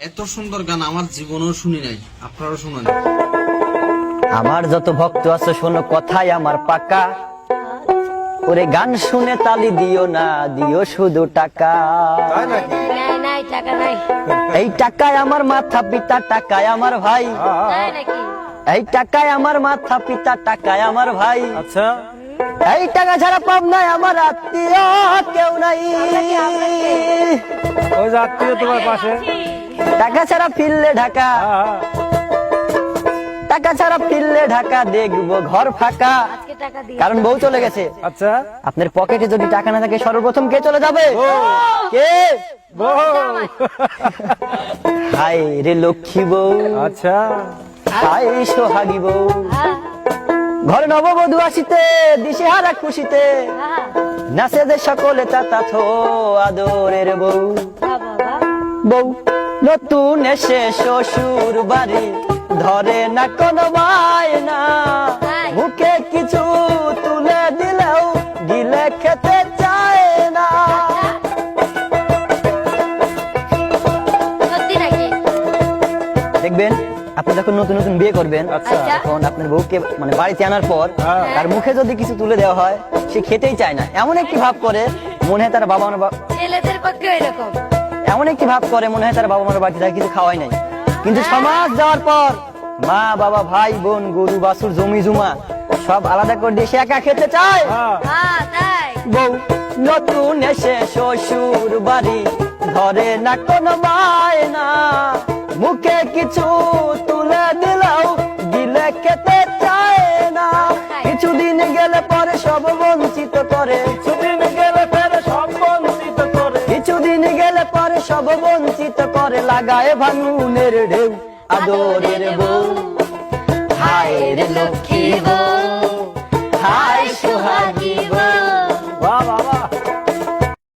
এত সুন্দর গান আমার জীবনেও শুনি নাই আপনারাও শুনেন আমার যত ভক্ত আছে শোনো কথাই আমার পাকা। ওরে গান শুনে তালি দিও না দিও শুধু টাকা। নাই নাই টাকা নাই। এই টাকায় আমার মাথা পিতা টাকায় আমার ভাই। এই টাকায় আমার মাথা পিতা টাকায় আমার ভাই। আচ্ছা। এই টাকা ছাড়া পাব নাই আমার আত্মীয় কেউ নাই। ওই আত্মীয় তোমার পাশে? টাকা ছাড়া ফিরলে ঢাকা। হ্যাঁ, টাকা ছাড়া ফিরলে ঢাকা দেখব ঘর ফাঁকা। কারণ বউ চলে গেছে। আচ্ছা। আপনার পকেটে যদি টাকা না থাকে সর্বপ্রথম কে চলে যাবে? কে? হাই রে লক্ষ্মী বউ। আচ্ছা। হাই সোহাগী বউ। হ্যাঁ। ঘরে নববধূ আসিতে দিশে হারা খুশিতে। হ্যাঁ। নাচে যে সকলে তাতা থো আদরের বউ। বাহ। বউ। নতুন এসে শ্বশুর বাড়ি। ধরে না কোনো না মুখে কিছু তুলে দিলেও গিলে খেতে চায় না। দেখবেন আপনি যখন নতুন নতুন বিয়ে করবেন আচ্ছা। তখন আপনার বউকে মানে বাড়িতে আনার পর হ্যাঁ। তার মুখে যদি কিছু তুলে দেওয়া হয় সে খেতেই চায় না। এমন একটি ভাব করে মনে হয় তার বাবা ছেলেদের পক্ষে এরকম এমন একটি ভাব করে মনে হয় তার বাবা মার বাড়িতে তাকে কিছু খাওয়াই নাই। কিন্তু সমাজ যাওয়ার পর মা বাবা ভাই বোন গরু বাছুর জমি জুমা সব আলাদা করে দিয়ে সে একা খেতে চায়। হ্যাঁ। হ্যাঁ তাই। বউ নতুন এসে শ্বশুর বাড়ি ধরে না কোনো না মুখে কিছু তুলে দিলেও দিলে খেতে চায় না। কিছুদিন গেলে পরে সব বঞ্চিত করে সব বঞ্চিত করে লাগায় ভাঙুনের ঢেউ। আদরের বউ। হায় রে লক্ষ্মী বউ।